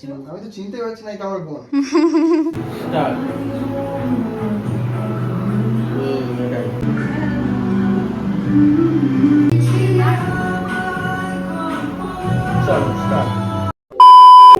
আমি তো চিনতে পারছি না এটা আমার বোন।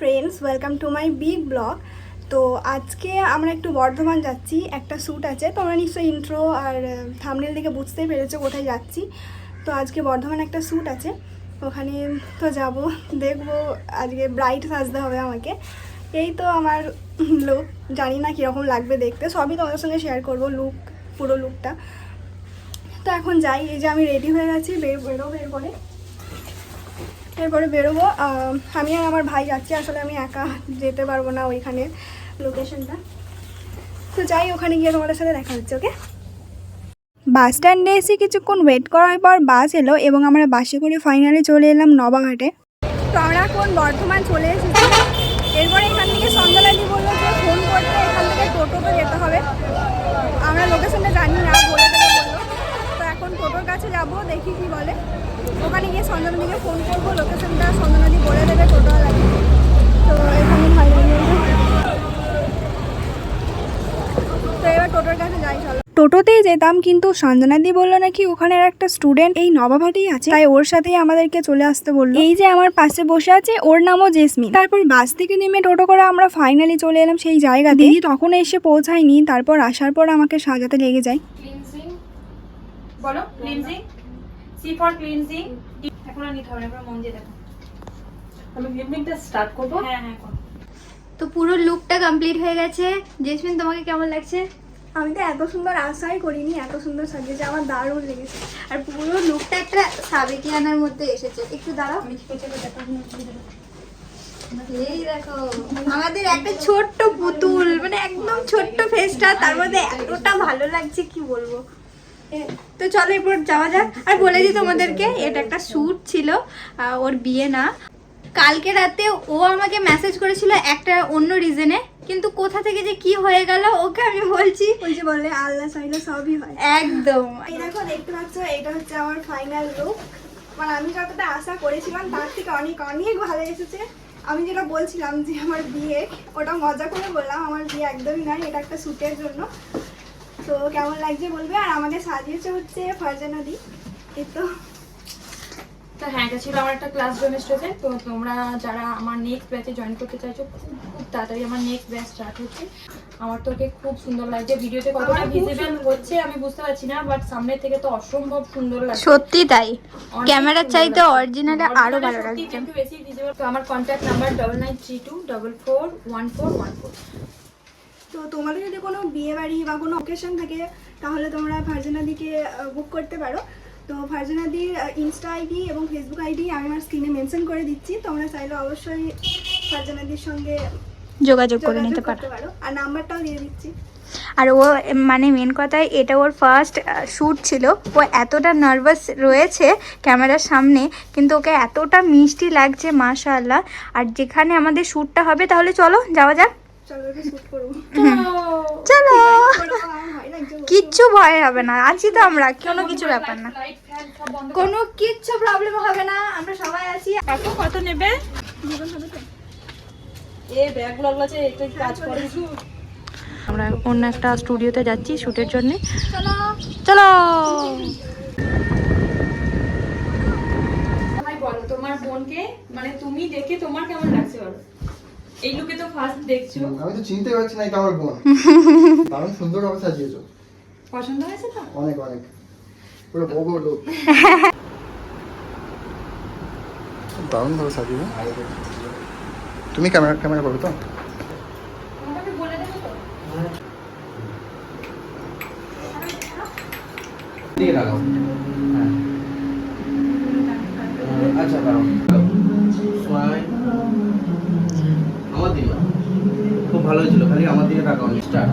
Friends welcome to my big blog তো আজকে আমরা একটু বর্ধমান যাচ্ছি একটা শ্যুট আছে। তোমরা নিশ্চয়ই ইন্ট্রো আর থামনেল দেখে বুঝতেই পেরেছ কোথায় যাচ্ছি। তো আজকে বর্ধমান একটা শ্যুট আছে। ওখানে তো যাব, দেখব, আজকে ব্রাইট সাজতে হবে আমাকে। এই তো আমার লুক জানি না কীরকম লাগবে দেখতে, সবই তোমাদের সঙ্গে শেয়ার করব লুক পুরো লুকটা তো এখন যাই, এই যে আমি রেডি হয়ে গেছি, বের, বেরোবো এরপরে। এরপরে বেরোবো আমি আর আমার ভাই যাচ্ছি, আসলে আমি একা যেতে পারব না ওইখানে লোকেশনটা তো যাই, ওখানে গিয়ে তোমাদের সাথে দেখা হচ্ছে ওকে বাস স্ট্যান্ডে এসে কিছুক্ষণ ওয়েট করার পর বাস এলো এবং আমরা বাসে করে ফাইনালি চলে এলাম নবাঘাটে। তো আমরা এখন বর্ধমান চলে এসেছি। এরপরে এখান থেকে সন্ধ্যালাদি বলল যে ফোন করতে এখান থেকে টোটোতে যেতে হবে। আমরা লোকেশনটা জানি না, বলে দেবে বলল। তো এখন টোটোর কাছে যাব, দেখি কি বলে। ওখানে গিয়ে সন্ধ্যানদীকে ফোন করব লোকেশনটা সন্ধ্যানদী বলে দেবে টোটোওয়ালাকে। তো এখানে ফাইনালি তো এবার টোটোর কাছে যাই চলো টোটোতেই যেতাম কিন্তু সঞ্জনাদি বলল নাকি ওখানের একটা স্টুডেন্ট এই নবাভাটেই আছে। তাই ওর সাথেই আমাদেরকে চলে আসতে বলল। এই যে আমার পাশে বসে আছে ওর নামও জেসমিন। তারপর বাস থেকে নেমে টোটো করে আমরা ফাইনালি চলে এলাম সেই জায়গা দিদি তখন এসে পৌঁছায়নি তারপর আসার পর আমাকে সাজাতে লেগে যায়। বলো ক্লিনজিং সি ফর ক্লিনজিং এখন আর নিতে হবে না মন দিয়ে দেখো। আমি ক্লিপিংটা স্টার্ট করব? হ্যাঁ হ্যাঁ তো পুরো লুকটা কমপ্লিট হয়ে গেছে। জেসমিন তোমাকে কেমন লাগছে? আমি তো এত সুন্দর আশাই করিনি এত সুন্দর সাজিয়েছে আমার দারুণ লেগেছে। আর পুরো লুকটা একটা সাবেকিয়ানার মধ্যে এসেছে। একটু দাঁড়াও। এই দেখো আমাদের একটা ছোট্ট পুতুল মানে একদম ছোট্ট ফেসটা তার মধ্যে এতটা ভালো লাগছে কি বলব? তো চলো এরপর যাওয়া যাক। আর বলে দিই তোমাদেরকে এটা একটা শ্যুট ছিল ওর বিয়ে না। কালকে রাতে ও আমাকে মেসেজ করেছিল একটা অন্য রিজনে কিন্তু কোথা থেকে যে কি হয়ে গেল ওকে আমি বলছি। ওই যে বলে আল্লাহ চাইলে সবই হয়। একদম। এই দেখো দেখতে পাচ্ছ এটা হচ্ছে আমার ফাইনাল লুক মানে আমি যতটা আশা করেছিলাম তার থেকে অনেক অনেক ভালো এসেছে। আমি যেটা বলছিলাম যে আমার বিয়ে ওটা মজা করে বললাম আমার বিয়ে একদমই নয় এটা একটা শ্যুটের জন্য। তো কেমন লাগছে বলবে? আর আমাকে সাজিয়েছে হচ্ছে ফারজানাদি এই তো। তো হ্যাঁ এটা ছিল আমার একটা ক্লাস ডেমোস্ট্রেশন তো তোমরা যারা আমার নেক্সট ব্যাচে জয়েন করতে চাইছো খুব খুব তাড়াতাড়ি আমার নেক্সট ব্যাচ স্টার্ট হচ্ছে। আমার তোকে খুব সুন্দর লাগছে ভিডিওতে কতটা ভিজিবল হচ্ছে আমি বুঝতে পারছি না বাট সামনে থেকে তো অসম্ভব সুন্দর লাগছে। সত্যি তাই। ক্যামেরার চাইতে অরিজিনালে আরও ভালো লাগছে। একটু বেশি ভিজিবল তো আমার contact number double nine three two double four one four one four তো তোমাদের যদি কোনো বিয়ে বাড়ি বা কোনো অকেশন থাকে তাহলে তোমরা ফারজানাদিকে বুক করতে পারো। তো ফারজানাদির ইনস্টা আইডি এবং ফেসবুক আইডি আমি আমার স্ক্রিনে মেনশন করে দিচ্ছি তোমরা চাইলে অবশ্যই ফারজানাদির সঙ্গে যোগাযোগ করে নিতে পারো। আর নাম্বারটাও দিয়ে দিচ্ছি। আর ও মানে মেন কথায় এটা ওর ফার্স্ট শ্যুট ছিল। ও এতটা নার্ভাস রয়েছে ক্যামেরার সামনে কিন্তু ওকে এতটা মিষ্টি লাগছে মাশাআল্লাহ। আর যেখানে আমাদের শ্যুটটা হবে তাহলে চলো যাওয়া যাক। চলো চলো করব, আমার ভয় লাগছে বলতে। কিচ্ছু ভয় হবে না। আছি তো আমরা কোনো কিছু ব্যাপার না। কোনো কিচ্ছু প্রবলেম হবে না আমরা সবাই আছি। কত কত নেবে? আমরা অন্য একটা স্টুডিওতে যাচ্ছি শ্যুটের জন্য। চলো। চলো। বলো তোমার বোনকে মানে তুমি দেখে তোমার কেমন লাগছে বলো? এই লুকে তো ফার্স্ট দেখছ। আমি তো চিনতে পারছি না এটা আমার বোন। দারুণ সুন্দর ভাবে সাজিয়েছো। পছন্দ হয়েছে তো? অনেক অনেক। পুরো বড় লোক দারুণ ভাবে সাজিয়েছো। তুমি ক্যামেরা ক্যামেরা করবে তো? দিকে লাগাও হ্যাঁ। আচ্ছা দাঁড়াও. আমার দিকে খুব ভালো হয়েছিল খালি আমার দিকে তাকাও স্টার্ট।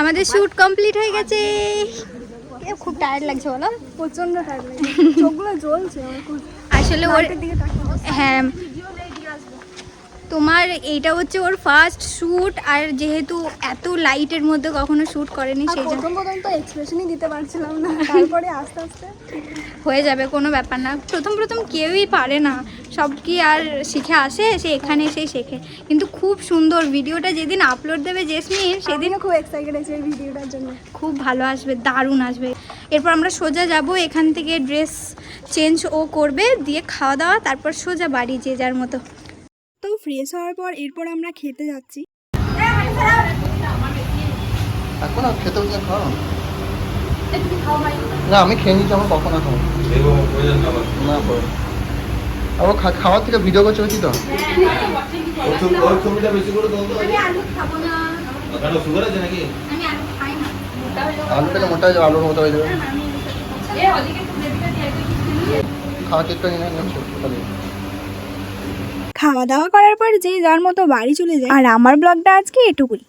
আমাদের শুট কমপ্লিট হয়ে গেছে। খুব টায়ার্ড লাগছে বলো। প্রচণ্ড টাইম লাগে চোখগুলো জ্বলছে আসলে ওর হ্যাঁ তোমার এইটা হচ্ছে ওর ফার্স্ট শ্যুট আর যেহেতু এত লাইটের মধ্যে কখনো শ্যুট করেনি সেই জন্য প্রথম প্রথম তো এক্সপ্রেশনই দিতে পারছিলাম না। তারপরে আস্তে আস্তে হয়ে যাবে কোনো ব্যাপার না। প্রথম প্রথম কেউই পারে না। সব কি আর শিখে আসে? সে এখানে এসেই শেখে। কিন্তু খুব সুন্দর ভিডিওটা যেদিন আপলোড দেবে জেসমিন সেদিন সেদিনও খুব এক্সাইটেড আছি এই ভিডিওটার জন্য। খুব ভালো আসবে দারুণ আসবে। এরপর আমরা সোজা যাব এখান থেকে ড্রেস চেঞ্জ ও করবে দিয়ে খাওয়া দাওয়া তারপর সোজা বাড়ি যে যার মতো। তো ফ্রেশ হওয়ার পর এরপর আমরা খেতে যাচ্ছি। এখন আর খেতে বসে খাও না। আমি খেয়ে নিচ্ছি আমার কখন এখন না। আর খা- খাওয়ার থেকে ভিডিও করছে বেশি তো। নাকি? আলুটাকে মোটা হয়ে যাবে আলুর মতো হয়ে যাবে। খাওয়া কেকটা নিয়ে নেয় তাহলে খাওয়া দাওয়া করার পর যে যার মতো বাড়ি চলে যায়। আর আমার ব্লগটা আজকে এটুকুই।